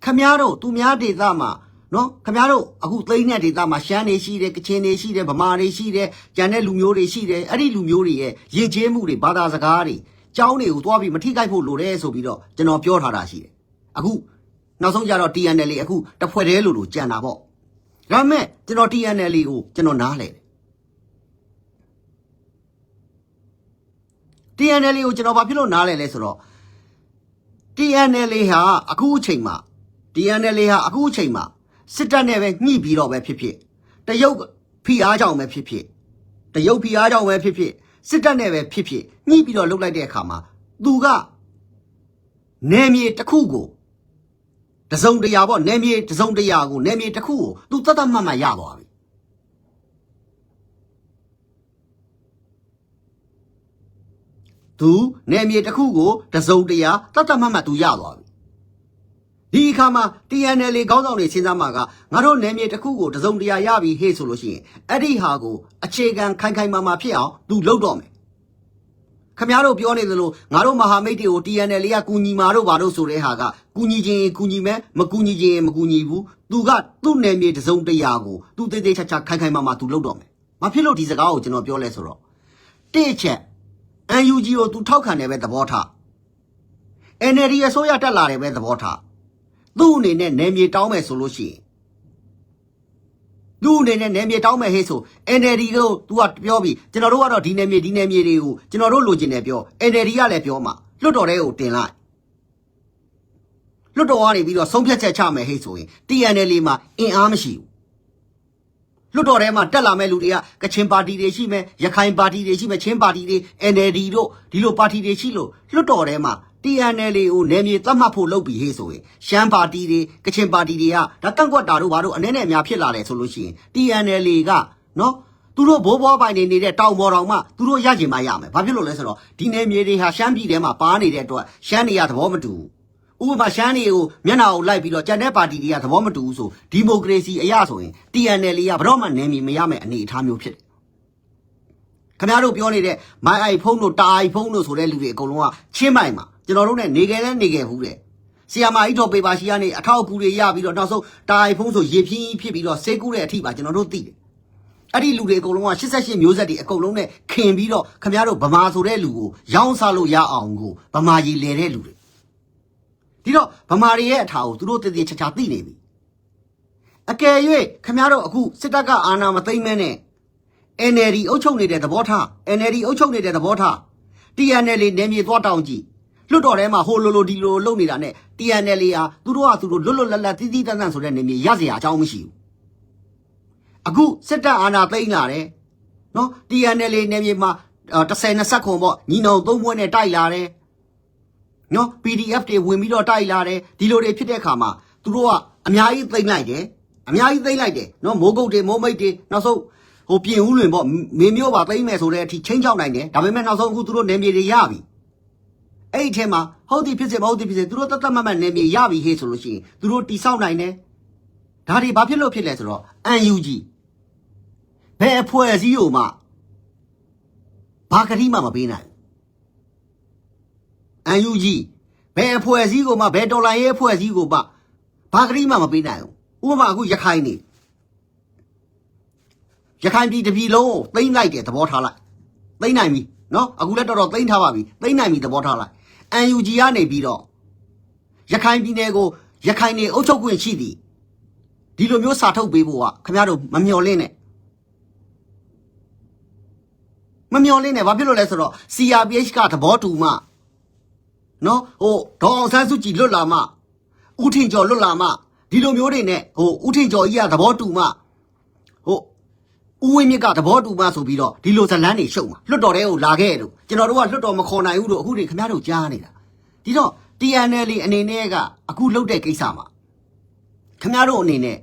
[SPEAKER 2] ခမည်းတော်သူများဒေသမှာနော်ခမည်းတော်အခုသိန်းတဲ့ဒေသမှာရှမ်းနေရှိတယ်ကချင်နေရှိတယ်ဗမာတွေရှိတယ်ကြံတဲ့လူမျိုးတွေရှိတယ်အဲ့ဒီလူမျိုးတွေရဲ့ယဉ်ကျေးမှုတွေဘာသာစကားတွေကျောင်းတွေကိုသွားပြီးမထိခိုက်ဖို့လိုတယ်ဆိုပြီးတော့ကျွန်တော်ပြောထားတာရှိတယ်အခုနောက်ဆုံးကြတော့ TNL အခုတစ်ဖွဲ့တည်းလို့လို့ကြံတာပေါ့ဒါပေမဲ့ကျွန်တော် TNL ကိုကျွန်တော်နားလဲတယ် TNL ကိုကျွန်တော်ဘာဖြစ်လို့နားလဲလဲဆိုတော့ TNL ဟာအခုအချိန်မှာ TNL ဟာအခုအချိန်မှာစစ်တပ်နဲ့ပဲညှိပြီးတော့ပဲဖြစ်ဖြစ်တရုတ်ဖိအားကြောင့်ပဲဖြစ်ဖြစ်တရုတ်ဖိအားကြောင့်ပဲဖြစ်ဖြစ်စစ်တပ်နဲ့ပဲဖြစ်ဖြစ်ညှိပြီးတော့လှုပ်လိုက်တဲ့အခါမှာသူကနေမြေတစ်ခုကိုတစုံတရာပေါ့နေမြေတစုံတရာကိုနေမြေတစ်ခုကိုသူတတ်တတ်မှတ်မှတ်ရသွားပြီ သူနယ်မြေတစ်ခုကိုတစုံတရာတတ်တတ်မှတ်မှတ်သူရသွားပြီဒီအခါမှာ TNL ခေါင်းဆောင်တွေစဉ်းစားမှာကငါတို့နယ်မြေတစ်ခုကိုတစုံတရာရပြီဟေ့ဆိုလို့ရှိရင်အဲ့ဒီဟာကိုအခြေခံခိုင်ခိုင်မာမာဖြစ်အောင်သူလုပ်တော့မယ်ခမရတို့ပြောနေသလိုငါတို့မဟာမိတ်တွေကို TNL ကကူညီမာတို့ဘာတို့ဆိုတဲ့ဟာကကူညီခြင်းကူညီမယ်မကူညီခြင်းမကူညီဘူးသူကသူ့နယ်မြေတစုံတရာကိုသူသေးသေးချာချာခိုင်ခိုင်မာမာသူလုပ်တော့မယ်မဖြစ်လို့ဒီစကားကိုကျွန်တော်ပြောလဲဆိုတော့တစ်ချက် UNG ကိုသူထောက်ခံတယ်ပဲသဘောထား NLD အစိုးရတက်လာတယ်ပဲသဘောထားသူ့အနေနဲ့နယ်မြေတောင်းမယ်ဆိုလို့ရှိရင်သူ့အနေနဲ့နယ်မြေတောင်းမယ်ဟဲ့ဆို NLD ကို तू ကပြောပြီးကျွန်တော်တို့ကတော့ဒီနယ်မြေဒီနယ်မြေတွေကိုကျွန်တော်တို့လိုချင်တယ်ပြော NLD ကလည်းပြောမှာလွတ်တော်တဲ့ကိုတင်လိုက်လွတ်တော်ကနေပြီးတော့ဆုံးဖြတ်ချက်ချမယ်ဟဲ့ဆိုရင် TNL မှာအင်အားမရှိဘူး လွတ်တော်ထဲမှာတက်လာမဲ့လူတွေကကချင်ပါတီတွေရှိမယ်ရခိုင်ပါတီတွေရှိမယ်ချင်းပါတီတွေ NLD တို့ဒီလိုပါတီတွေရှိလို့လွတ်တော်ထဲမှာ TNL ကိုနယ်မြေသတ်မှတ်ဖို့လုပ်ပြီးဟေးဆိုရင်ရှမ်းပါတီတွေကချင်ပါတီတွေကဒါကန့်ကွက်တာတို့ဘာတို့အနေနဲ့အများဖြစ်လာတယ်ဆိုလို့ရှိရင် TNL ကနော်သူတို့ဘိုးဘွားပိုင်နေနေတဲ့တောင်ပေါ်တောင်မှသူတို့ရကျင်မှရမယ်။ဘာဖြစ်လို့လဲဆိုတော့ဒီနယ်မြေတွေဟာရှမ်းပြည်ထဲမှာပါနေတဲ့အတွက်ရှမ်းတွေကသဘောမတူဘူး။ ဥပမာရှမ်းတွေကိုမျက်နှာကိုလိုက်ပြီးတော့ကြံတဲ့ပါတီတွေကသဘောမတူဘူးဆိုဒီမိုကရေစီအရာဆိုရင် TNL ကဘယ်တော့မှနယ်မြေမရမယ့်အနေအထားမျိုးဖြစ်တယ်။ခင်ဗျားတို့ပြောနေတဲ့ my iPhone တို့တာ iPhone တို့ဆိုတဲ့လူတွေအကုန်လုံးကချင်းမိုင်မှာကျွန်တော်တို့နဲ့နေခဲ့လဲနေခဲ့ဘူးတဲ့။ဆီယာမာကြီးတော်ပေပါရှိကနေအထောက်အကူတွေရပြီးတော့နောက်ဆုံးတာ iPhone ဆိုရေဖြင်းဖြစ်ပြီးတော့စေးကူးတဲ့အထိပါကျွန်တော်တို့သိတယ်။အဲ့ဒီလူတွေအကုန်လုံးက88မျိုးဆက်တွေအကုန်လုံးနဲ့ခင်ပြီးတော့ခင်ဗျားတို့ဗမာဆိုတဲ့လူကိုရောင်းစားလို့ရအောင်ကိုဗမာကြီးလဲတဲ့လူတွေ ဒီတော့ဗမာတွေရဲ့အထာကိုသူတို့တည်တည်ချာချာသိနေပြီအကယ်၍ခမရတော့အခုစစ်တပ်ကအာဏာမသိမ်းမဲနဲ့ NLD အုပ်ချုပ်နေတဲ့သဘောထား NLD အုပ်ချုပ်နေတဲ့သဘောထား TNL နေမြေသွားတောင်းကြည့်လွတ်တော်ထဲမှာဟိုလိုလိုဒီလိုလုံနေတာနဲ့ TNL ဟာသူတို့ကသူတို့လွတ်လွတ်လပ်လပ်တီးတီးတန်းတန်းဆိုတဲ့နေမြေရစရာအကြောင်းမရှိဘူးအခုစစ်တပ်အာဏာသိမ်းလာတယ်နော် TNL နေမြေမှာ10 20ခွန်ပေါ့ညီနောင်သုံးဘွဲ့နဲ့တိုက်လာတယ် နော် PDF တွေဝင်ပြီးတော့တိုက်လာတယ်ဒီလိုတွေဖြစ်တဲ့အခါမှာသူတို့ကအများကြီးသိမ့်လိုက်တယ်အများကြီးသိမ့်လိုက်တယ်နော်မိုးကုတ်တွေမိုးမိတ်တွေနောက်ဆုံးဟိုပြင်ဦးလွင်ပေါ့မင်းမျိုးပါသိမ့်မယ်ဆိုတဲ့အထိချင်းချောက်နိုင်တယ်ဒါပေမဲ့နောက်ဆုံးအခုသူတို့နေမြေတွေရပြီအဲ့ဒီထဲမှာဟုတ်ဒီဖြစ်စေမဟုတ်ဒီဖြစ်စေသူတို့တတ်တတ်မှတ်မှတ်နေမြေရပြီဟေ့ဆိုလို့ရှိရင်သူတို့တိဆောက်နိုင်တယ်ဒါတွေဘာဖြစ်လို့ဖြစ်လဲဆိုတော့ UNG ဘယ်အဖွဲ့အစည်းကိုမှဘာကတိမှမပေးနိုင် ဘူး UNG ဘယ်အဖွဲ့အစည်းကိုမှဘယ်ဒေါ်လာရေးအဖွဲ့အစည်းကိုမှဘာကတိမှမပေးနိုင်ဘူးဥပမာအခုရခိုင်နေရခိုင်ပြည်တစ်ပြည်လုံးကိုသိမ့်လိုက်တယ်သဘောထားလိုက်သိမ့်နိုင်ပြီနော်အခုလည်းတော်တော်သိမ့်ထားပါပြီသိမ့်နိုင်ပြီသဘောထားလိုက် UNG ကနေပြီးတော့ရခိုင်ပြည်နယ်ကိုရခိုင်နေအုပ်ချုပ်ခွင့်ရှိသည်ဒီလိုမျိုးစာထုတ်ပေးဖို့ကခင်ဗျားတို့မမျှော်လင့်နဲ့မမျှော်လင့်နဲ့ဘာဖြစ်လို့လဲဆိုတော့ CRPH ကသဘောတူမှ နော်ဟိုဒေါအောင်ဆန်းစုကြည်လွတ်လာမှဦးထင်ကျော်လွတ်လာမှဒီလိုမျိုးတွေနဲ့ဟိုဦးထင်ကျော်ကြီးကသဘောတူမှဟိုဦးဝင်းမြင့်ကသဘောတူမှဆိုပြီးတော့ဒီလိုဇလန်းတွေရှုပ်မှာလွတ်တော်တဲ့ကိုလာခဲ့လို့ကျွန်တော်တို့ကလွတ်တော်မခေါ်နိုင်ဘူးလို့အခုတွေခင်ဗျားတို့ကြားနေတာဒီတော့ TNL အနေနဲ့ကအခုလုတ်တဲ့ကိစ္စမှာခင်ဗျားတို့အနေနဲ့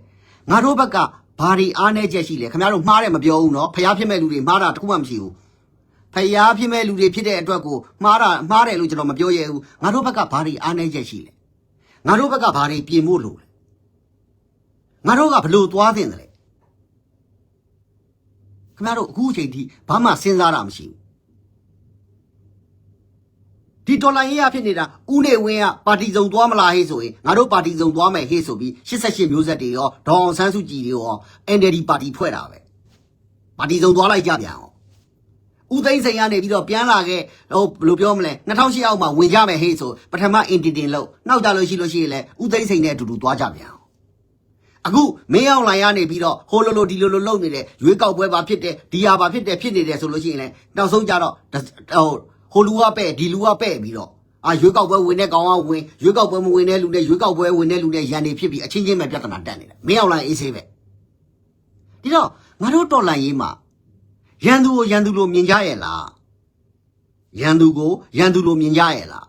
[SPEAKER 2] ငါတို့ဘက်ကဘာတွေအားနေချက်ရှိလဲခင်ဗျားတို့မှားတယ်မပြောဘူးနော်ဖျားဖြစ်မဲ့လူတွေမှားတာတခုမှမရှိဘူး ဖျားဖြစ်မဲ့လူတွေဖြစ်တဲ့အတွက်ကိုမှားတာမှားတယ်လို့ကျွန်တော်မပြောရဘူးငါတို့ဘက်ကဘာတွေအားနည်းချက်ရှိလဲငါတို့ဘက်ကဘာတွေပြင်ဖို့လိုလဲငါတို့ကဘလို့သွားသင့်တယ်လဲခင်ဗျားတို့အခုအချိန်ထိဘာမှစဉ်းစားတာမရှိဘူးဒီဒေါ်လာရေးရဖြစ်နေတာဦးနေဝင်းကပါတီစုံသွားမလားဟေ့ဆိုရင်ငါတို့ပါတီစုံသွားမယ်ဟေ့ဆိုပြီး88မျိုးဆက်တွေရောဒေါအောင်ဆန်းစုကြည်တွေရော NLD ပါတီဖွဲ့တာပဲပါတီစုံသွားလိုက်ကြပြန်အောင် ဦးသိန်းစိန်ကနေပြီးတော့ပြန်လာခဲ့ဟိုဘယ်လိုပြောမလဲ2008အောက်မှာဝင်ကြမယ်ဟေ့ဆိုပထမအင်တီတင်လို့နောက်ကြလို့ရှိလို့ရှိရင်လည်းဦးသိန်းစိန်နဲ့အတူတူသွားကြပြန်အောင်အခုမင်းအောင်လိုင်ရနေပြီးတော့ဟိုလိုလိုဒီလိုလိုလုပ်နေတဲ့ရွေးကောက်ပွဲပါဖြစ်တဲ့ဒီဟာပါဖြစ်တဲ့ဖြစ်နေတယ်ဆိုလို့ရှိရင်လည်းနောက်ဆုံးကြတော့ဟိုဟိုလူကပဲ့ဒီလူကပဲ့ပြီးတော့အာရွေးကောက်ပွဲဝင်တဲ့ကောင်ကဝင်ရွေးကောက်ပွဲမဝင်တဲ့လူနဲ့ရွေးကောက်ပွဲဝင်တဲ့လူနဲ့ရန်နေဖြစ်ပြီးအချင်းချင်းပဲပြဿနာတက်နေတယ်မင်းအောင်လိုင်အေးဆေးပဲဒီတော့ငါတို့တော်လိုင်ရေးမှာ ရန်သူကိုရန်သူလိုမြင်ကြရဲ့လားရန်သူကိုရန်သူလိုမြင်ကြရဲ့လား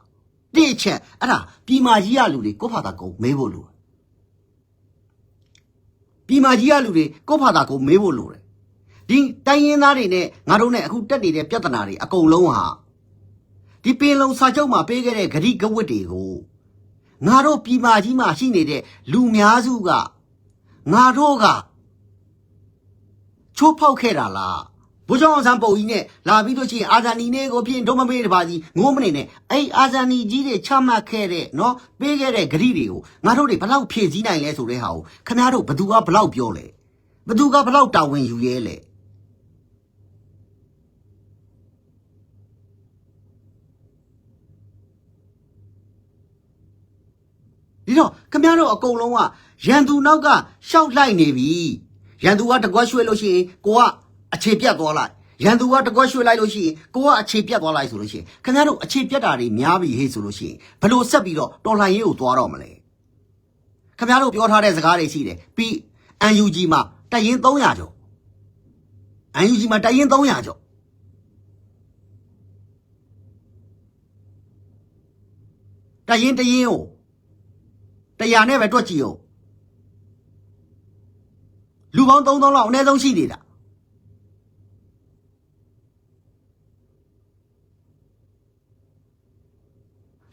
[SPEAKER 2] တိအချက်အဲ့ဒါပြည်မာကြီးရလူတွေကိုယ့်ဖာသာကုန်မေးဖို့လိုတယ်ပြည်မာကြီးကလူတွေကိုယ့်ဖာသာကိုမေးဖို့လိုတယ်ဒီတိုင်းရင်းသားတွေနဲ့ငါတို့နဲ့အခုတက်နေတဲ့ပြဿနာတွေအကုန်လုံးဟာဒီပင်လုံစာချုပ်မှာပေးခဲ့တဲ့ဂရိကဝတ်တွေကိုငါတို့ပြည်မာကြီးမှာရှိနေတဲ့လူများစုကငါတို့ကချိုးဖောက်ခဲ့တာလား ဘုရားအောင်ဆန်းပုံကြီးနဲ့လာပြီးတော့ချင်းအာဇာနည်နေကိုပြင်ဒုမမေးတပါကြီးငိုးမနေနဲ့အဲ့အာဇာနည်ကြီးတွေချမှတ်ခဲ့တဲ့နော်ပေးခဲ့တဲ့ဂရိတွေကိုငါတို့တွေဘလောက်ဖြည့်ဆည်းနိုင်လဲဆိုတဲ့ဟာကိုခင်ဗျားတို့ဘသူကဘလောက်ပြောလဲဘသူကဘလောက်တာဝန်ယူရဲလဲဒီတော့ခင်ဗျားတို့အကုန်လုံးကရန်သူနောက်ကရှောက်လိုက်နေပြီရန်သူကတကွက်ရွှေ့လို့ရှိရင်ကိုက အခြေပြတ်သွားလိုက်ရန်သူကတကွက်ရွှေ့လိုက်လို့ရှိရင်ကိုကအခြေပြတ်သွားလိုက်ဆိုလို့ရှိရင်ခင်ဗျားတို့အခြေပြတ်တာတွေများပြီဟေ့ဆိုလို့ရှိရင်ဘယ်လို့ဆက်ပြီးတော့တော်လှန်ရေးကိုသွားတော့မလဲခင်ဗျားတို့ပြောထားတဲ့စကားတွေရှိတယ်ပြီး UNG မှာတရင်300ကျော် UNG မှာတရင်300ကျော်တရင်တရင်ကိုတရားနဲ့ပဲတွက်ကြည့်အောင်လူပေါင်း3000လောက်အနည်းဆုံးရှိနေတာ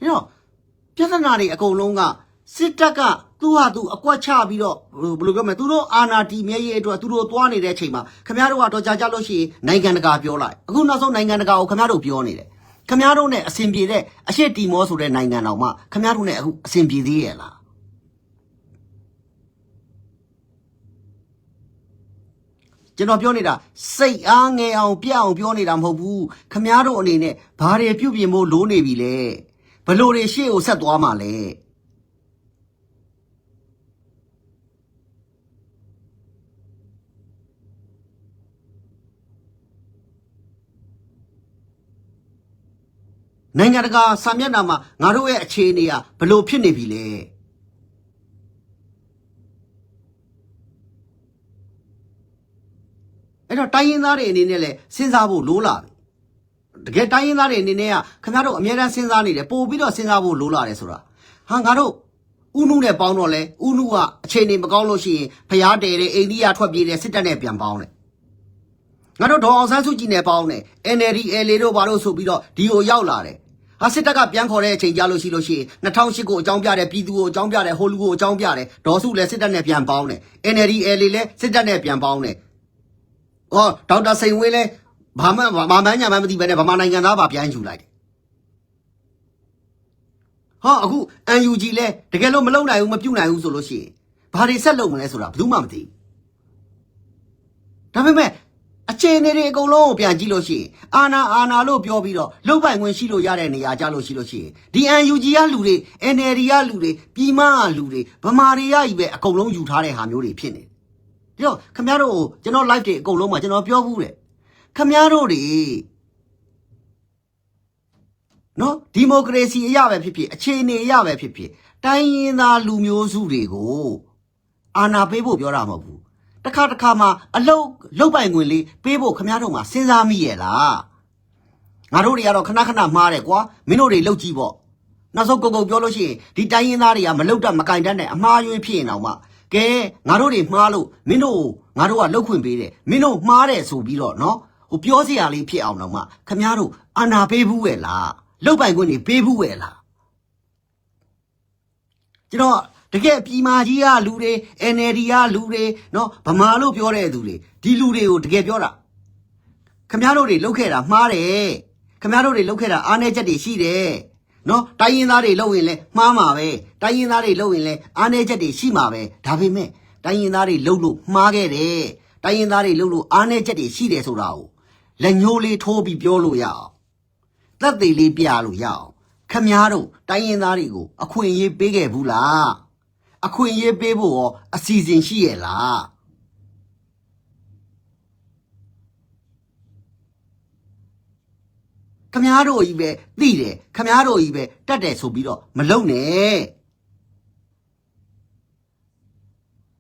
[SPEAKER 2] အဲ့တော့ပြဿနာတွေအကုန်လုံးကစစ်တပ်ကသူ့ဟာသူအကွက်ချပြီးတော့ဘယ်လိုပြောမလဲသူတို့အာဏာတီမြဲရေးအတွက်သူတို့သွားနေတဲ့အချိန်မှာခင်ဗျားတို့ကတော့ကြာကြလို့ရှိရင်နိုင်ငံတကာပြောလိုက်အခုနောက်ဆုံးနိုင်ငံတကာကိုခင်ဗျားတို့ပြောနေတယ်ခင်ဗျားတို့နဲ့အဆင်ပြေတဲ့အရှိတီမောဆိုတဲ့နိုင်ငံတော်မှာခင်ဗျားတို့နဲ့အခုအဆင်ပြေသေးရဲ့လားကျွန်တော်ပြောနေတာစိတ်အားငယ်အောင်ပြအောင်ပြောနေတာမဟုတ်ဘူးခမားတို့အနေနဲ့ဘာတွေပြုတ်ပြင်ဖို့လိုနေပြီလဲ ဘလို့တွေရှေ့ကိုဆက်သွားမှာလဲနိုင်ငံတကာစာမျက်နှာမှာငါတို့ရဲ့အခြေအနေကဘလို့ဖြစ်နေပြီလဲအဲ့တော့တိုင်းရင်းသားတွေအနေနဲ့လည်းစဉ်းစားဖို့လိုလာပြီ တကယ်တိုင်းရင်းသားတွေအနေနဲ့ကခင်ဗျားတို့အများအားစဉ်းစားနေတယ်ပို့ပြီးတော့စဉ်းစားဖို့လိုလာတယ်ဆိုတာဟာငါတို့ဥနုနဲ့ပေါင်းတော့လဲဥနုကအခြေအနေမကောင်းလို့ရှိရင်ဖျားတယ်တဲ့အိန္ဒိယထွက်ပြေးတယ်စစ်တပ်နဲ့ပြန်ပေါင်းတယ်ငါတို့ဒေါ်အောင်ဆန်းစုကြည်နဲ့ပေါင်းတယ် NLD LA တို့ဘာလို့ဆိုပြီးတော့ဒီကိုရောက်လာတယ်ဟာစစ်တပ်ကပြန်ခေါ်တဲ့အချိန်ကြာလို့ရှိလို့ရှိရင်2008ကိုအကြောင်းပြတယ်ပြည်သူကိုအကြောင်းပြတယ်ဟိုလူကိုအကြောင်းပြတယ်ဒေါ်စုလည်းစစ်တပ်နဲ့ပြန်ပေါင်းတယ် NLD LA လည်းစစ်တပ်နဲ့ပြန်ပေါင်းတယ်။အော်ဒေါက်တာစိန်ဝင်းလဲ ဘာမှဘာမှညာမှမသိပဲနဲ့ဗမာနိုင်ငံသားပါပြန်ယူလိုက်တယ်။ဟာအခု UNG လဲတကယ်လို့မလုံနိုင်ဘူးမပြုတ်နိုင်ဘူးဆိုလို့ရှိရင်ဘာတွေဆက်လုပ်မလဲဆိုတာဘယ်သူမှမသိဘူး။ဒါပေမဲ့အခြေအနေတွေအကုန်လုံးကိုပြန်ကြည့်လို့ရှိရင်အာနာအာနာလို့ပြောပြီးတော့လုတ်ပိုင်ခွင့်ရှိလို့ရတဲ့နေရာကြလို့ရှိလို့ရှိရင်ဒီ UNG ကလူတွေ NLD ကလူတွေပြည်မကလူတွေဗမာတွေကကြီးပဲအကုန်လုံးယူထားတဲ့ဟာမျိုးတွေဖြစ်နေတယ်ဒီတော့ခမရတို့ကိုကျွန်တော် live တွေအကုန်လုံးမှာကျွန်တော်ပြောဘူးတဲ့ ခမရတို့တွေနော်ဒီမိုကရေစီအရပဲဖြစ်ဖြစ်အခြေအနေအရပဲဖြစ်ဖြစ်တိုင်းရင်းသားလူမျိုးစုတွေကိုအာဏာပေးဖို့ပြောတာမဟုတ်ဘူးတစ်ခါတစ်ခါမှာအလုတ်လုတ်ပိုင်ခွင့်လေးပေးဖို့ခမရတို့မှာစဉ်းစားမိရဲ့လားငါတို့တွေကတော့ခဏခဏမှားတယ်ကွာမင်းတို့တွေလုတ်ကြည့်ပေါ့နောက်ဆုံးကိုကိုပြောလို့ရှိရင်ဒီတိုင်းရင်းသားတွေကမလုတ်တတ်မကင်တတ်နဲ့အမှားယွင်းဖြစ်ရင်တော့မှကဲငါတို့တွေမှားလို့မင်းတို့ငါတို့ကလုတ်ခွင့်ပေးတယ်မင်းတို့မှားတယ်ဆိုပြီးတော့နော် ဟိုပြောစရာလေးဖြစ်အောင်တော့မှခမရတို့အာနာပေးဘူးရဲ့လားလုတ်ပိုင်ခွင့်တွေပေးဘူးရဲ့လားကျွန်တော်တကယ်ပြည်မာကြီးကလူတွေ NLD ကလူတွေနော်ဗမာလို့ပြောတဲ့သူတွေဒီလူတွေကိုတကယ်ပြောတာခမရတို့တွေလုတ်ခဲ့တာမှားတယ်ခမရတို့တွေလုတ်ခဲ့တာအားနည်းချက်တွေရှိတယ်နော်တိုင်းရင်းသားတွေလုပ်ရင်လဲမှားမှာပဲတိုင်းရင်းသားတွေလုပ်ရင်လဲအားနည်းချက်တွေရှိမှာပဲဒါပေမဲ့တိုင်းရင်းသားတွေလုပ်လို့မှားခဲ့တယ်တိုင်းရင်းသားတွေလုပ်လို့အားနည်းချက်တွေရှိတယ်ဆိုတာကို လက်ညှိုးလေးထိုးပြီးပြောလို့ရအောင်သက်သေလေးပြလို့ရအောင်ခမားတို့တိုင်းရင်းသားတွေကိုအခွင့်အရေးပေးခဲ့ဘူးလားအခွင့်အရေးပေးဖို့ရောအစီအစဉ်ရှိရဲ့လားခမားတို့ကြီးပဲသိတယ်ခမားတို့ကြီးပဲတတ်တယ်ဆိုပြီးတော့မလုံနဲ့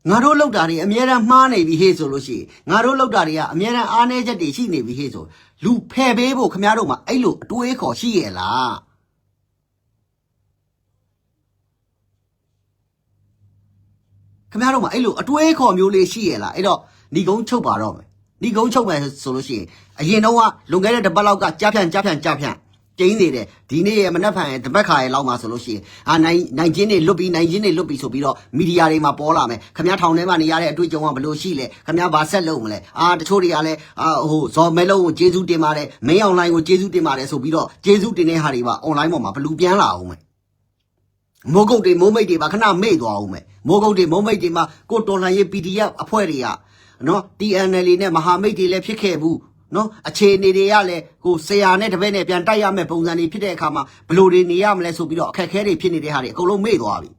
[SPEAKER 2] ငါတို့လောက်တာတွေအများရန်မှားနေပြီဟေ့ဆိုလို့ရှိရင်ငါတို့လောက်တာတွေကအများရန်အားနေချက်တွေရှိနေပြီဟေ့ဆိုလူဖယ်ပေးဖို့ခမားတို့မှာအဲ့လိုအတွေးခေါ်ရှိရဲ့လားခမားတို့မှာအဲ့လိုအတွေးခေါ်မျိုးလေးရှိရဲ့လားအဲ့တော့ဏီကုန်းချုပ်ပါတော့မယ်ဏီကုန်းချုပ်မယ်ဆိုလို့ရှိရင်အရင်တော့ကလွန်ခဲ့တဲ့တစ်ပတ်လောက်ကကြားဖြန့်ကြားဖြန့်ကြားဖြန့် ကျင်းနေတယ်ဒီနေ့ရဲ့မနက်ဖြန်ရဲ့တပတ်ခါရဲ့လောက်မှာဆိုလို့ရှိရင်အာနိုင်နိုင်ချင်းတွေလွတ်ပြီးနိုင်ချင်းတွေလွတ်ပြီးဆိုပြီးတော့မီဒီယာတွေမှာပေါ်လာမယ်ခမည်းထောင်ထဲမှာနေရတဲ့အတွေ့အကြုံကဘယ်လိုရှိလဲခမည်းဘာဆက်လုပ်မလဲအာတချို့တွေကလည်းအာဟိုဇော်မဲလုံးကိုကျေးဇူးတင်ပါတယ်မင်းအွန်လိုင်းကိုကျေးဇူးတင်ပါတယ်ဆိုပြီးတော့ကျေးဇူးတင်တဲ့ဟာတွေပါအွန်လိုင်းပေါ်မှာဘလူပြန်လာအောင်မယ်မိုးကုတ်တွေမိုးမိတ်တွေပါခဏမေ့သွားအောင်မယ်မိုးကုတ်တွေမိုးမိတ်တွေမှာကိုတော်လှန်ရေး PDF အဖွဲ့တွေကနော် TNL နဲ့မဟာမိတ်တွေလည်းဖြစ်ခဲ့ဘူး နော်အခြေအနေတွေကလည်းကိုဆရာနဲ့တပည့်နဲ့ပြန်တိုက်ရမယ့်ပုံစံတွေဖြစ်တဲ့အခါမှာဘယ်လိုတွေနေရမလဲဆိုပြီးတော့အခက်အခဲတွေဖြစ်နေတဲ့ဟာတွေအကုန်လုံးမေ့သွားပြီ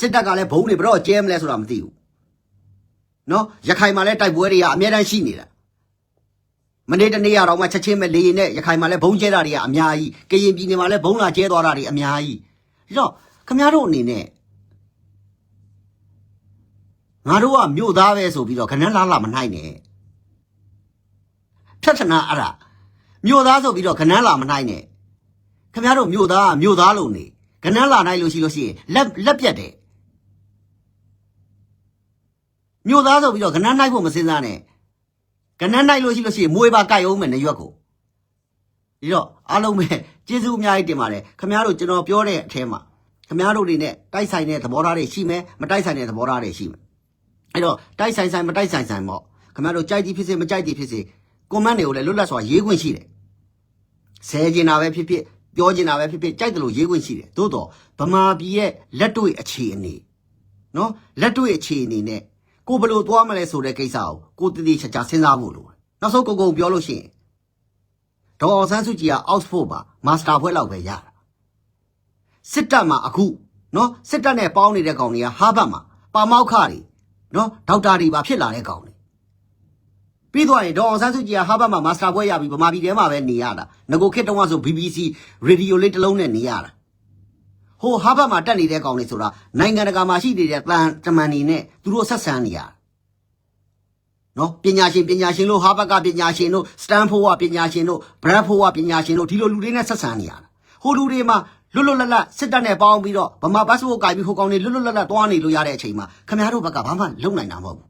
[SPEAKER 2] စစ်တပ်ကလည်းဘုံတွေဘယ်တော့ကျဲမလဲဆိုတာမသိဘူးနော်ရခိုင်မှာလည်းတိုက်ပွဲတွေကအများတန်းရှိနေတာမနေ့တနေ့ရတော့မှချက်ချင်းပဲလေရင်နဲ့ရခိုင်မှာလည်းဘုံကျဲတာတွေကအများကြီးကရင်ပြည်နယ်မှာလည်းဘုံလာကျဲသွားတာတွေအများကြီးဒီတော့ခမရတို့အနေနဲ့ငါတို့ကမြို့သားပဲဆိုပြီးတော့ခဏလားလာမနိုင်နဲ့ ဖြတ်ထနာအဲ့ဒါမြို့သားဆိုပြီးတော့ခဏလာမနိုင်နဲ့ခမရတို့မြို့သားကမြို့သားလို့နေခဏလာနိုင်လို့ရှိလို့ရှိရင်လက်လက်ပြတ်တယ်မြို့သားဆိုပြီးတော့ခဏနိုင်ဖို့မစင်စားနဲ့ခဏနိုင်လို့ရှိလို့ရှိရင်မွေးပါကြိုက်အောင်မယ်နေရွက်ကိုဒီတော့အားလုံးပဲကျေးဇူးအများကြီးတင်ပါတယ်ခမရတို့ကျွန်တော်ပြောတဲ့အထဲမှာခမားတို့တွေနဲ့တိုက်ဆိုင်တဲ့သဘောထားတွေရှိမယ်မတိုက်ဆိုင်တဲ့သဘောထားတွေရှိမယ်အဲ့တော့တိုက်ဆိုင်ဆိုင်မတိုက်ဆိုင်ဆိုင်ပေါ့ခမားတို့ကြိုက်သည်ဖြစ်စေမကြိုက်သည်ဖြစ်စေ ကွန်မန့်တွေကိုလည်းလွတ်လပ်စွာရေးခွင့်ရှိတယ်ဆဲကျင်တာပဲဖြစ်ဖြစ်ပြောကျင်တာပဲဖြစ်ဖြစ်ကြိုက်တယ်လို့ရေးခွင့်ရှိတယ်သို့တော့ဗမာပြည်ရဲ့လက်တွေ့အခြေအနေနော်လက်တွေ့အခြေအနေနဲ့ကိုဘယ်လိုသွားမလဲဆိုတဲ့ကိစ္စကိုကိုတည်တည်ချာချာစဉ်းစားဖို့လိုတယ်နောက်ဆုံးကုန်ကုန်ပြောလို့ရှိရင်ဒေါ်အောင်ဆန်းစုကြည်ကအောက်စဖို့မှာမာစတာဘွဲ့လောက်ပဲရတာစစ်တပ်မှာအခုနော်စစ်တပ်နဲ့ပေါင်းနေတဲ့ကောင်တွေကဟာဘတ်မှာပါမောက်ခတွေနော်ဒေါက်တာတွေပါဖြစ်လာတဲ့ကောင်တွေ ပြီးသွားရင်ဒေါ်အောင်ဆန်းစုကြည်ကဟာဘတ်မှာမာစတာဘွဲ့ရပြီးဗမာပြည်ထဲမှာပဲနေရတာငကိုခေတ်တုန်းကဆို BBC ရေဒီယိုလေးတစ်လုံးနဲ့နေရတာဟိုဟာဘတ်မှာတက်နေတဲ့ကောင်တွေဆိုတာနိုင်ငံတကာမှာရှိနေတဲ့တန်တမန်တွေနဲ့သူတို့ဆက်ဆံနေရတာနော်ပညာရှင်ပညာရှင်လို့ဟာဘတ်ကပညာရှင်တို့စတန်ဖို့ကပညာရှင်တို့ဘရက်ဖို့ကပညာရှင်တို့ဒီလိုလူတွေနဲ့ဆက်ဆံနေရတာဟိုလူတွေမှာလွတ်လွတ်လပ်လပ်စစ်တပ်နဲ့ပေါင်းပြီးတော့ဗမာပတ်စပို့ကိုင်ပြီးဟိုကောင်တွေလွတ်လွတ်လပ်လပ်သွားနေလို့ရတဲ့အချိန်မှာခမရတို့ဘက်ကဘာမှလုံနိုင်တာမဟုတ်ဘူး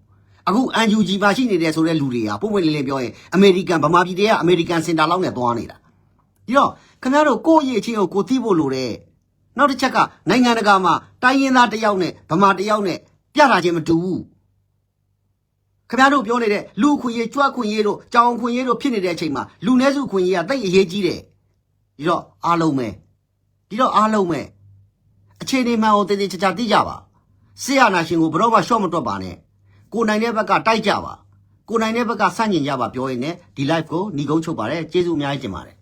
[SPEAKER 2] အခု UNG ပါရှိနေတဲ့ဆိုတဲ့လူတွေကပုံမှန်လေးလေးပြောရင်အမေရိကန်ဗမာပြည်တည်းကအမေရိကန်စင်တာလောက်နဲ့သွားနေတာပြီးတော့ခမရတို့ကိုယ့်ရဲ့အချင်းကိုကိုသိဖို့လိုတဲ့နောက်တစ်ချက်ကနိုင်ငံတကာမှာတိုင်းရင်းသားတစ်ယောက်နဲ့ဗမာတစ်ယောက်နဲ့ပြတာချင်းမတူဘူးခင်ဗျားတို့ပြောနေတဲ့လူခွင့်ရေးကြွခွင့်ရေးတို့ကြောင်ခွင့်ရေးတို့ဖြစ်နေတဲ့အချိန်မှာလူနည်းစုခွင့်ရေးကတိတ်အရေးကြီးတယ်ဒီတော့အားလုံးပဲဒီတော့အားလုံးပဲအခြေအနေမှန်ကိုတည်တည်ချာချာသိကြပါဆရာနာရှင်ကိုဘယ်တော့မှရှော့မတွက်ပါနဲ့ ကိုနိုင်တဲ့ဘက်ကတိုက်ကြပါကိုနိုင်တဲ့ဘက်ကစန့်ကျင်ကြပါပြောရင်လည်းဒီ live ကိုညီကုန်းချုပ်ပါတယ်ကျေးဇူးအများကြီးတင်ပါတယ်